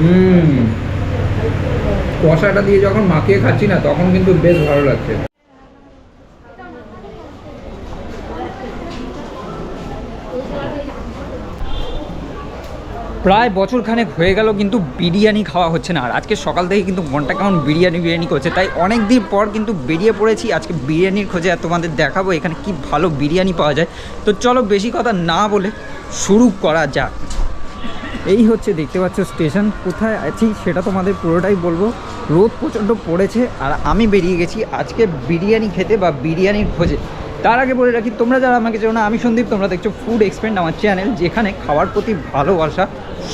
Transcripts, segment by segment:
হুম। কষাটা দিয়ে যখন মাখিয়ে খাচ্ছি না, তখন কিন্তু বেশ ভালো লাগছে। প্রায় বছরখানেক হয়ে গেল কিন্তু বিরিয়ানি খাওয়া হচ্ছে না। আর আজকে সকাল থেকে কিন্তু মনটা কেমন বিরিয়ানি বিরিয়ানি করছে, তাই অনেক দিন পর কিন্তু বেরিয়ে পড়েছি। আজকে বিরিয়ানির খোঁজে আর তোমাদের দেখাবো এখানে কি ভালো বিরিয়ানি পাওয়া যায়। তো চলো বেশি কথা না বলে শুরু করা যাক। এই হচ্ছে দেখতে পাচ্ছ স্টেশন। কোথায় আছি সেটা তোমাদের পুরোটাই বলব। রোদ প্রচণ্ড পড়েছে আর আমি বেরিয়ে গেছি আজকে বিরিয়ানি খেতে বা বিরিয়ানির খোঁজে। তার আগে বলে রাখি, তোমরা যারা আমাকে চাও না, আমি সন্দীপ, তোমরা দেখছ ফুড এক্সপেন্ড আমার চ্যানেল যেখানে খাওয়ার প্রতি ভালোবাসা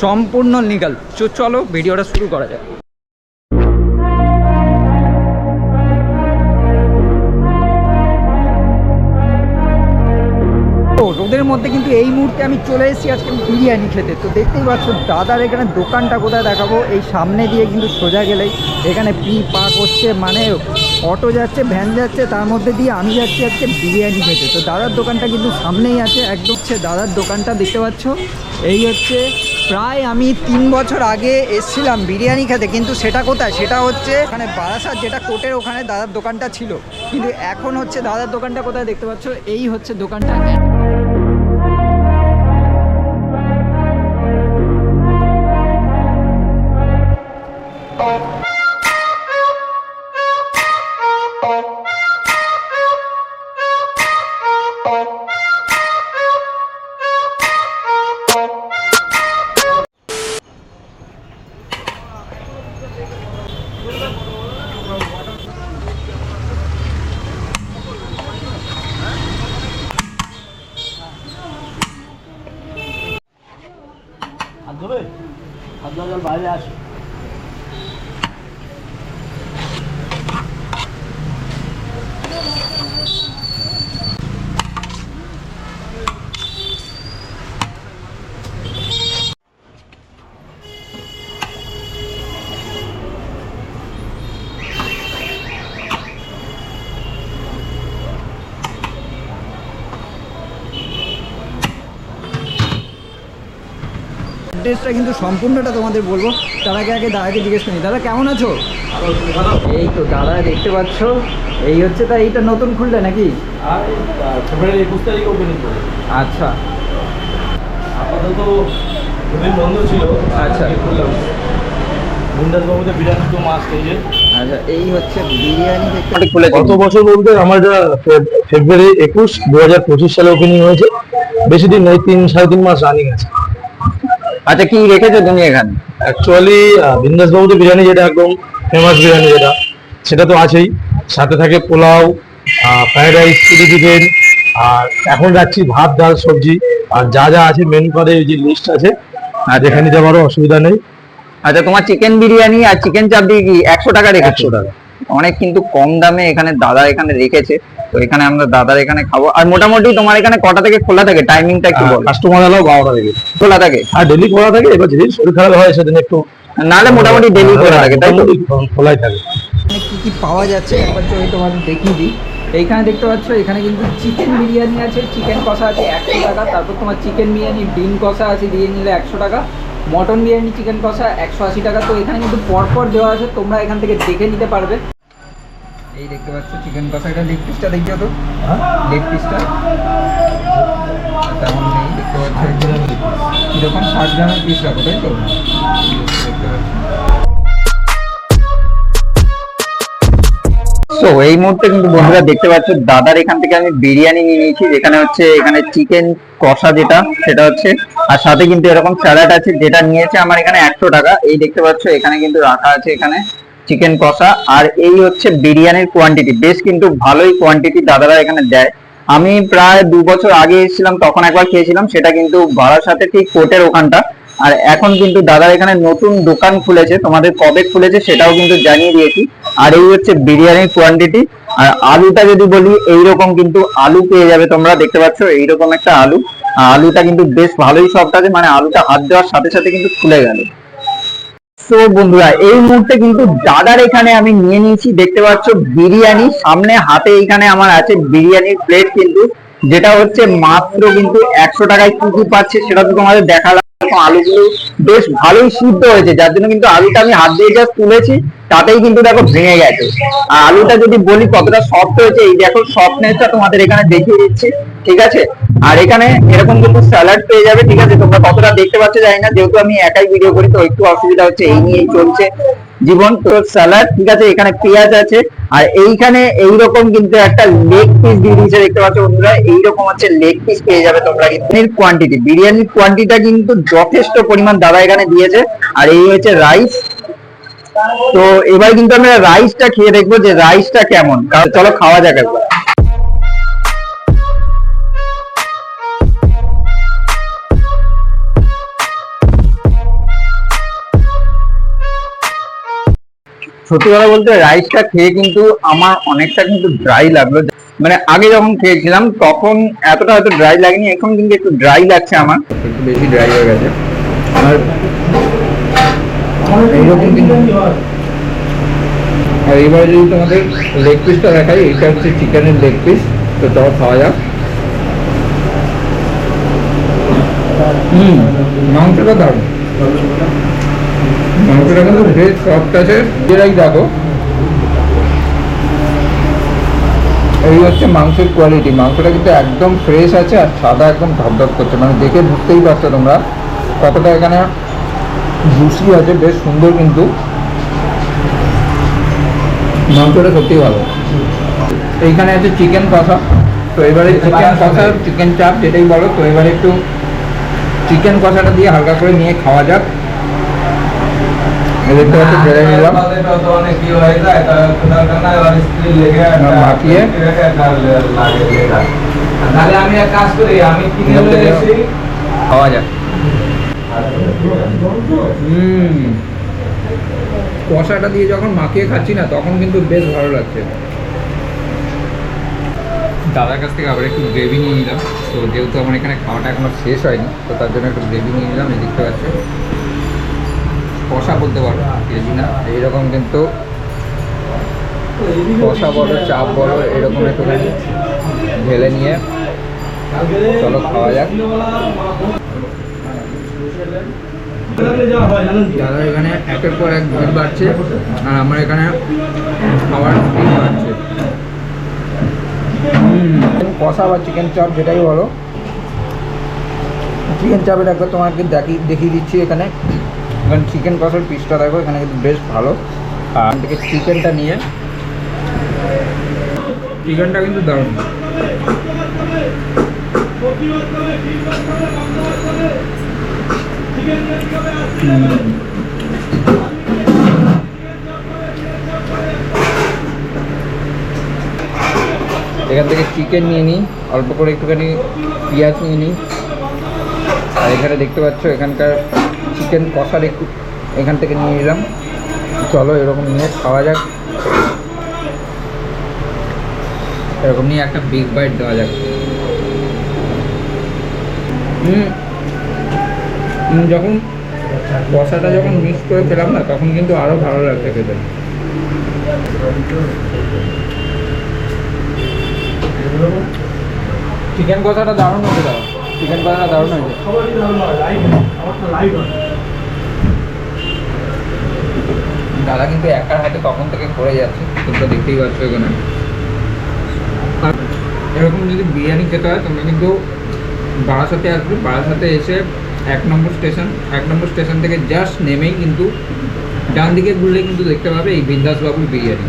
সম্পূর্ণ লিগাল চলো, ভিডিওটা শুরু করা যাক। রোদের মধ্যে কিন্তু এই মুহূর্তে আমি চলে এসেছি আজকে বিরিয়ানি খেতে। তো দেখতেই পাচ্ছ, দাদার এখানে দোকানটা কোথায় দেখাবো? এই সামনে দিয়ে কিন্তু সোজা গেলেই এখানে পি পা করছে মানে অটো যাচ্ছে, ভ্যান যাচ্ছে, তার মধ্যে দিয়ে আমি যাচ্ছি আজকে বিরিয়ানি খেতে। তো দাদার দোকানটা কিন্তু সামনেই আছে, একদম হচ্ছে দাদার দোকানটা দেখতে পাচ্ছ। এই হচ্ছে, প্রায় আমি তিন বছর আগে এসছিলাম বিরিয়ানি খেতে, কিন্তু সেটা কোথায়? সেটা হচ্ছে এখানে বারাসাত, যেটা কোর্টের ওখানে দাদার দোকানটা ছিল। কিন্তু এখন হচ্ছে দাদার দোকানটা কোথায় দেখতে পাচ্ছ? এই হচ্ছে দোকানটা 拔下去 অ্যাড্রেসটা কিন্তু সম্পূর্ণটা তোমাদের বলব। তার আগে আগে দাদাকে জিজ্ঞেস করি দাদা কেমন আছো? এই তো দাদা দেখতে পাচ্ছ এই হচ্ছে তা এইটা নতুন খুললে নাকি? আর ফেব্রুয়ারি একুশ তারিখে ওপেনিং করে আচ্ছা। আপাতত দুদিন বন্ধ ছিল আচ্ছা। খুললাম। বিন্দাসবাবুতে বিরাট তো মাছ খেয়েছে আচ্ছা এই হচ্ছে বিরিয়ানি দেখতে গত বছর বলতে আমার যা ফেব্রুয়ারি একুশ দু হাজার পঁচিশ সালে ওপেনিং হয়েছে। বেশি দিন নেই তিন সাড়ে তিন মাস রানিং আছে। আচ্ছা কি রেখেছো তুমি এখানে? অ্যাকচুয়ালি বিন্দাস বাবুতে বিরিয়ানি যেটা একদম ফেমাস বিরিয়ানি যেটা সেটা তো আছেই। সাথে থাকে pulao fried rice chilli chicken আর এখন রাখছি ভাত ডাল সবজি। আর যা যা আছে মেনু কার্ডে যে লিস্ট আছে আর যেখানে যাওয়ারও অসুবিধা নেই। আচ্ছা তোমার চিকেন বিরিয়ানি আর চিকেন চাপটি কি একশো টাকা রেখেছো? টাকা। অনেক কিন্তু কম দামে এখানে দাদা এখানে রেখেছে। তো এখানে আমরা দাদার এখানে খাব। আর মোটামুটি তোমার এখানে কটা থেকে খোলা থাকে? টাইমিংটা একটু বলো। কাস্টমার এলাও বারোটা থেকে। খোলা থাকে? আর ডেলি খোলা থাকে? এবার যেদিন শরীর খারাপ হয় সেদিন একটু নাহলে মোটামুটি ডেলি খোলা থাকে তাই তো? খোলাই থাকে। এখানে কি কি পাওয়া যাচ্ছে? একবার চলে তোমাদের দেখিয়ে দিই। এইখানে দেখতে পাচ্ছ এখানে কিন্তু চিকেন বিরিয়ানি আছে চিকেন কষা আছে একশো টাকা। তারপর তোমার চিকেন বিরিয়ানি ডিম কষা আছে দিয়ে নিলে একশো টাকা। মটন বিরিয়ানি চিকেন কষা একশো আশি টাকা। তো এখানে কিন্তু পরপর দেওয়া আছে, তোমরা এখান থেকে দেখে নিতে পারবে। এই দেখতে পাচ্ছ চিকেন কষা, এটা লেগ পিসটা দেখছ তো? লেগ পিসটা তেমন নেই, দেখতে কীরকম ষাট গ্রামের পিস রাখো, তাই তো? তো এই মুহূর্তে কিন্তু বন্ধুরা দেখতে পাচ্ছ, দাদার এখান থেকে আমি বিরিয়ানি নিয়ে নিয়েছি, যেখানে হচ্ছে, এখানে চিকেন কষা যেটা, সেটা হচ্ছে, আর সাথে কিন্তু এরকম স্যালাড আছে যেটা নিয়েছে আমার এখানে একশো টাকা। এই দেখতে পাচ্ছ, এখানে কিন্তু রাখা আছে এখানে চিকেন কষা। আর এই হচ্ছে বিরিয়ানির কোয়ান্টিটি বেশ কিন্তু ভালোই কোয়ান্টিটি দাদারা এখানে দেয়। আমি প্রায় দু বছর আগে এসেছিলাম, তখন একবার খেয়েছিলাম, সেটা কিন্তু ভাড়ার সাথে ঠিক কোর্টের ওখানটা। আর এখন কিন্তু দাদার এখানে নতুন দোকান খুলেছে, তোমাদের কবে খুলেছে সেটাও কিন্তু জানিয়ে দিয়েছি। আর এই হচ্ছে বিরিয়ানির কোয়ান্টিটি আর আলুটা যদি বলি, এইরকম কিন্তু আলু পেয়ে যাবে তোমরা, দেখতে পাচ্ছ, এইরকম একটা আলু। আলুটা কিন্তু বেশ ভালোই সফট আছে মানে আলুটা হাত দেওয়ার সাথে সাথে কিন্তু খুলে গেল। তো বন্ধুরা, এই মুহূর্তে কিন্তু দাদার এখানে আমি নিয়ে নিয়েছি, দেখতে পাচ্ছ, বিরিয়ানি। সামনে হাতে এখানে আমার আছে বিরিয়ানির প্লেট কিন্তু, যেটা হচ্ছে মাত্র কিন্তু একশো টাকায় কি কি পাচ্ছে সেটা তো তোমাদের দেখালাম। দেখো, আলুগুলো বেশ ভালোই সিদ্ধ হয়েছে, যার জন্য কিন্তু আলুটা আমি হাত দিয়ে জাস্ট তুলেছি, তাতেই কিন্তু দেখো ভেঙে গেছে। আর আলুটা যদি বলি কতটা সফট হয়েছে, এই দেখো সফটনেসটা তোমাদের এখানে দেখিয়ে দিচ্ছি, ঠিক আছে? আর এখানে এরকম কিন্তু স্যালাড পেয়ে যাবে, ঠিক আছে? তোমরা কতটা দেখতে পাচ্ছ জানি না, যেহেতু আমি একাই ভিডিও করি, তো একটু অসুবিধা হচ্ছে, এই নিয়েই চলছে। জীবন স্যালাড ঠিক আছে, এখানে পেঁয়াজ আছে। আর এইখানে এইরকম কিন্তু একটা লেগ পিস দিয়ে দিয়েছে, দেখতে পাচ্ছ বন্ধুরা, এইরকম হচ্ছে লেগ পিস পেয়ে যাবে তোমরা বিরিয়ানির কোয়ান্টিটি বিরিয়ানির কোয়ান্টিটা কিন্তু যথেষ্ট পরিমাণ দাদা এখানে দিয়েছে। আর এই হচ্ছে রাইস তো এবার কিন্তু আমরা রাইসটা খেয়ে দেখব যে রাইসটা কেমন। চলো খাওয়া যাক একবার। সত্যি কথা বলতে রাইসটা খেয়ে কিন্তু আমার অনেকটা কিন্তু ড্রাই লাগল। মানে আগে যখন খেয়েছিলাম, তখন এতটা হয়তো ড্রাই লাগেনি, এখন কিন্তু একটু ড্রাই লাগছে আমার। একটু বেশি ড্রাই হয়ে গেছে। আর এইরকম কিন্তু আর এবারে যদি তোমাদের লেগ পিসটা দেখাই, এটা হচ্ছে চিকেনের লেগ পিস তো চলো, খাওয়া যাক। হুম, মাংসটা দারুণ। মাংসটা কিন্তু বেশ সফট আছে। এরাই দেখো। এই হচ্ছে মাংসের কোয়ালিটি মাংসটা কিন্তু একদম ফ্রেশ আছে আর সাদা একদম ধপধপ করছে। মানে দেখে বুঝতেই পারছ তোমরা কতটা এখানে জুসি আছে। বেশ সুন্দর কিন্তু। মাংসটা সত্যিই ভালো। এইখানে আছে চিকেন কষা। তো এবারে চিকেন কষা চিকেন চাপ যেটাই বলো তো এবারে একটু চিকেন কষাটা দিয়ে হালকা করে নিয়ে খাওয়া যাক। এই দেখতে বেড়ে নিলাম। মাখিয়ে তাহলে আমি এক কাজ করি আমি কিনে এখান নিয়ে থেকে এসেছি। খাওয়া যাক। হুম। কষাটা দিয়ে যখন মাখিয়ে খাচ্ছি না তখন কিন্তু বেশ ভালো লাগছে। দাদার কাছ থেকে আবার একটু গ্রেভি নিয়ে নিলাম। তো যেহেতু আমার এখানে খাওয়াটা এখনও শেষ হয়নি তো তার জন্য একটু গ্রেভি নিয়ে নিলাম এই দেখতে পাচ্ছ কষা বলতে পারো গ্রেভি না এইরকম কিন্তু কষা বলো, চাপ বলো, এরকম একটু ঢেলে নিয়ে চলো খাওয়া যাক। দাদা, এখানে একের পর এক ভিড় বাড়ছে, আর আমার এখানে খাবার স্পিড বাড়ছে। কষা বা চিকেন চপ যেটাই বলো। চিকেন চাপের একবার তোমাকে দেখি, দেখিয়ে দিচ্ছি এখানে। এখানে চিকেন কষার পিসটা দেখো, এখানে কিন্তু বেশ ভালো। আর এখান থেকে চিকেনটা নিয়ে চিকেনটা কিন্তু দারুণ। এখান থেকে চিকেন নিয়ে নিই, অল্প করে একটুখানি পেঁয়াজ নিয়ে নিই। আর এখানে দেখতে পাচ্ছ, এখানকার চিকেন কষার একটু এখান থেকে নিয়ে নিলাম চলো এরকম নিয়ে খাওয়া যাক। এরকম নিয়ে একটা বিগ বাইট দেওয়া যাক। যখন কষাটা যখন মিক্স করে খেলাম না তখন কিন্তু আরও ভালো লাগছে খেতে। চিকেন কষাটা দারুণ হয়েছে দাদা। চিকেন কষাটা দারুণ হয়েছে। দাদা কিন্তু একার হাতে তখন থেকে করে যাচ্ছে তোমরা দেখতেই পাচ্ছ এখানে। এরকম যদি বিরিয়ানি খেতে হয়, তোমরা কিন্তু বারাসাতে আসবে। বারাসাতে এসে এক নম্বর স্টেশন, এক নম্বর স্টেশন থেকে জাস্ট নেমেই কিন্তু ডান দিকে ঘুরলে কিন্তু দেখতে পাবে এই বিন্দাসবাবুর বিরিয়ানি।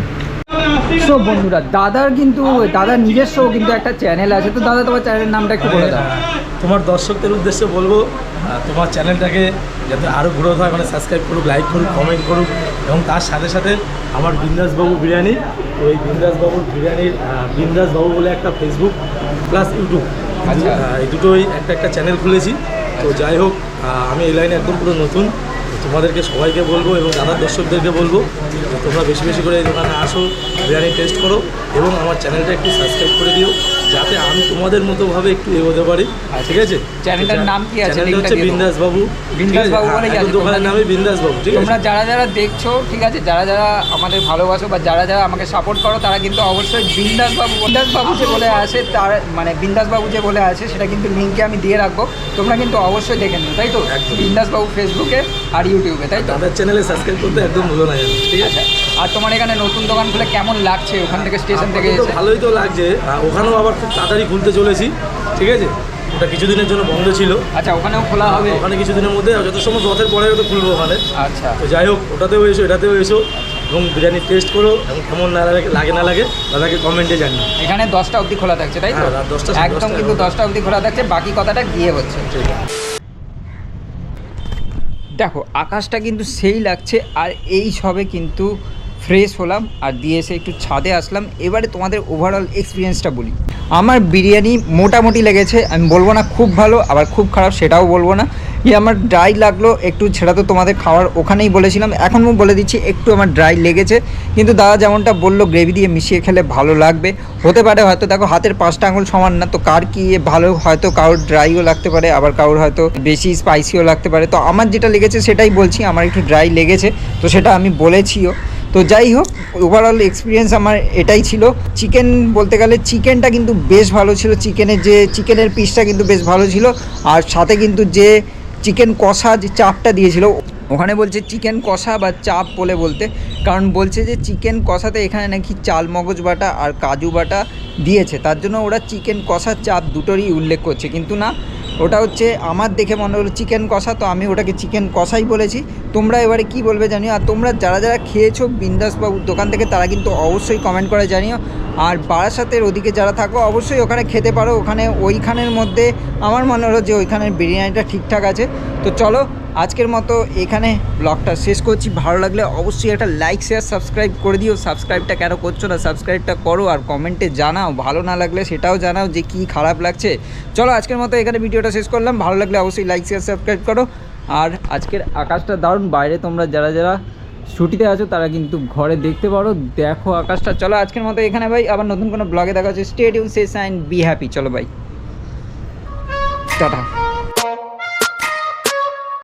সো বন্ধুরা দাদার কিন্তু দাদার নিজস্ব কিন্তু একটা চ্যানেল আছে। তো দাদা তোমার চ্যানেলের নামটা একটু বলে দাও। তোমার দর্শকদের উদ্দেশ্যে বলব তোমার চ্যানেলটাকে যাতে আরও গ্রোথ হয় মানে সাবস্ক্রাইব করুক লাইক করুক কমেন্ট করুক এবং তার সাথে সাথে আমার বিন্দাসবাবু বিরিয়ানি এই বিন্দাসবাবুর বিরিয়ানির বিন্দাসবাবু বলে একটা ফেসবুক প্লাস ইউটিউব। এই দুটোই একটা একটা চ্যানেল খুলেছি। তো যাই হোক আমি এই লাইনে একদম পুরো নতুন। তোমাদেরকে সবাইকে বলব এবং দাদার দর্শকদেরকে বলব তোমরা বেশি বেশি করে এই দোকানে আসো, বিরিয়ানি টেস্ট করো এবং আমার চ্যানেলটা একটু সাবস্ক্রাইব করে দিও। যাতে আমি তোমাদের মতোভাবে একটু এগোতে পারি ঠিক আছে? চ্যানেলটার নাম কি আছে? চ্যানেলটা হচ্ছে বিন্দাস বাবু বিন্দাস বাবু বলেই আছে, দোকানের তোমরা- নামই বিন্দাস বাবু ঠিক আছে? তোমরা যারা যারা দেখছ ঠিক আছে যারা যারা আমাদের ভালোবাসো বা যারা যারা আমাকে সাপোর্ট করো তারা কিন্তু অবশ্যই বিন্দাস বাবু বিন্দাস বাবু যে বলে আছে তার মানে বিন্দাস বাবু যে বলে আছে সেটা কিন্তু লিঙ্কে আমি দিয়ে রাখব। তোমরা কিন্তু অবশ্যই দেখে নিও তাই তো। বিন্দাস বাবু ফেসবুকে আর ইউটিউবে তাই তো? দাদার চ্যানেলে সাবস্ক্রাইব করতে একদম ভুলো না ঠিক আছে? আচ্ছা। আর তোমার এখানে নতুন দোকান খুলে কেমন লাগছে? ওখান থেকে স্টেশন থেকে এসে? ভালোই তো লাগছে। ওখানেও আবার খুব তাড়াতাড়ি খুলতে চলেছি ঠিক আছে? ওটা কিছুদিনের জন্য বন্ধ ছিল। আচ্ছা ওখানেও খোলা হবে। ওখানে কিছুদিনের মধ্যে যত সময় রথের পরে তো খুলবো ওখানে। আচ্ছা। তো যাই হোক ওটাতেও এসো এটাতেও এসো এবং বিরিয়ানি টেস্ট করো এবং কেমন না লাগে লাগে না লাগে দাদাকে কমেন্টে জানিও। এখানে দশটা অবধি খোলা থাকছে তাই তো? হ্যাঁ, রাত 10টা, সাড়ে একদম 10টা কিন্তু দশটা অবধি খোলা থাকছে বাকি কথাটা গিয়ে হচ্ছে। ঠিক আছে। দেখো আকাশটা কিন্তু সেই লাগছে আর এই সবে কিন্তু ফ্রেশ হলাম আর দিয়ে এসে একটু ছাদে আসলাম। এবারে তোমাদের ওভারঅল এক্সপিরিয়েন্সটা বলি। আমার বিরিয়ানি মোটামুটি লেগেছে, আমি বলব না খুব ভালো, আবার খুব খারাপ সেটাও বলব না। যে আমার ড্রাই লাগল, একটু সেটা তো তোমাদের খাওয়ার ওখানেই বলেছিলাম, এখন আমি বলে দিচ্ছি একটু আমার ড্রাই লেগেছে। কিন্তু দাদা যেমনটা বলল গ্রেভি দিয়ে মিশিয়ে খেলে ভালো লাগবে। হতে পারে হয়তো, দেখো হাতের পাঁচটা আঙুল সমান না, তো কার কি ভালো, হয়তো কারোর ড্রাইও লাগতে পারে, আবার কারোর হয়তো বেশি স্পাইসিও লাগতে পারে। তো আমার যেটা লেগেছে সেটাই বলছি, আমার একটু ড্রাই লেগেছে, তো সেটা আমি বলেছিও। তো যাই হোক ওভারঅল এক্সপিরিয়েন্স আমার এটাই ছিল। চিকেন বলতে গেলে চিকেনটা কিন্তু বেশ ভালো ছিল। চিকেনের যে চিকেনের পিসটা কিন্তু বেশ ভালো ছিল। আর সাথে কিন্তু যে চিকেন কষা যে চাপটা দিয়েছিল, ওখানে বলছে চিকেন কষা বা চাপ বলে বলতে। কারণ বলছে যে চিকেন কষাতে এখানে নাকি চাল, মগজ বাটা আর কাজু বাটা দিয়েছে। তার জন্য ওরা চিকেন কষা চাপ দুটোরই উল্লেখ করছে। কিন্তু না ওটা হচ্ছে আমার দেখে মনে হলো চিকেন কষা, তো আমি ওটাকে চিকেন কষাই বলেছি। তোমরা এবারে কি বলবে জানিও? আর তোমরা যারা যারা খেয়েছো বিন্দাসবাবুর দোকান থেকে, তারা কিন্তু অবশ্যই কমেন্ট করে জানিও। আর বারাসাতের ওদিকে যারা থাকো, অবশ্যই ওখানে খেতে পারো। ওখানে ওইখানের মধ্যে আমার মনে হলো যে ওইখানের বিরিয়ানিটা ঠিকঠাক আছে। তো চলো আজকের মতো এখানে ব্লগটা শেষ করছি। ভালো লাগলে অবশ্যই একটা লাইক শেয়ার সাবস্ক্রাইব করে দিও। সাবস্ক্রাইবটা কেন করছ না? সাবস্ক্রাইবটা করো আর কমেন্টে জানাও। ভালো না লাগলে সেটাও জানাও যে কি খারাপ লাগছে। চলো আজকের মতো এখানে ভিডিওটা শেষ করলাম। ভালো লাগলে অবশ্যই লাইক শেয়ার সাবস্ক্রাইব করো। আর আজকের আকাশটা দারুণ। বাইরে তোমরা যারা যারা ছুটিতে আছো, তারা কিন্তু ঘরে দেখতে পারো। দেখো আকাশটা। চলো আজকের মতো এখানে ভাই। আবার নতুন কোনো ব্লগে দেখা হচ্ছে। স্টেডিয়াম সে সাইন বি হ্যাপি চলো ভাই টাটা।